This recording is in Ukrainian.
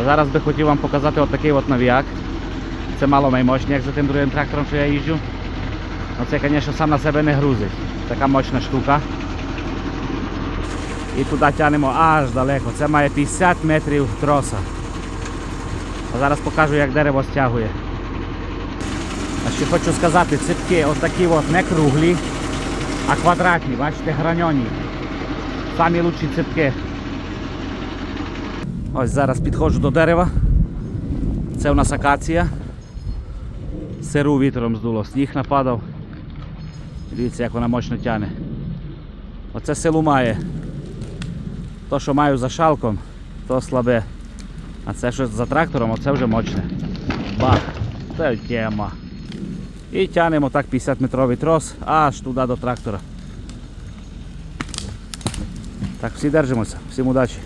А зараз би хотів вам показати отакий от навіяк. Це мало наймощний, як за тим другим трактором, що я їжджу. Ну це, звісно, сам на себе не грузить. Така мощна штука. І туди тянемо аж далеко. Це має 50 метрів троса. А зараз покажу, як дерево стягує. А ще хочу сказати, ципки отакі от не круглі, а квадратні, бачите, граньоні. Самі лучші ципки. Ось зараз підходжу до дерева. Це у нас акація. Сиру вітром здуло, сніг нападав. Дивіться, як вона мощно тяне. Оце силу має. То, що маю за шалком, то слабе. А це що за трактором, оце вже мощне. Бах! Це тема. І тянемо так 50-метровий трос аж туди до трактора. Так, всі держимося, всім удачі.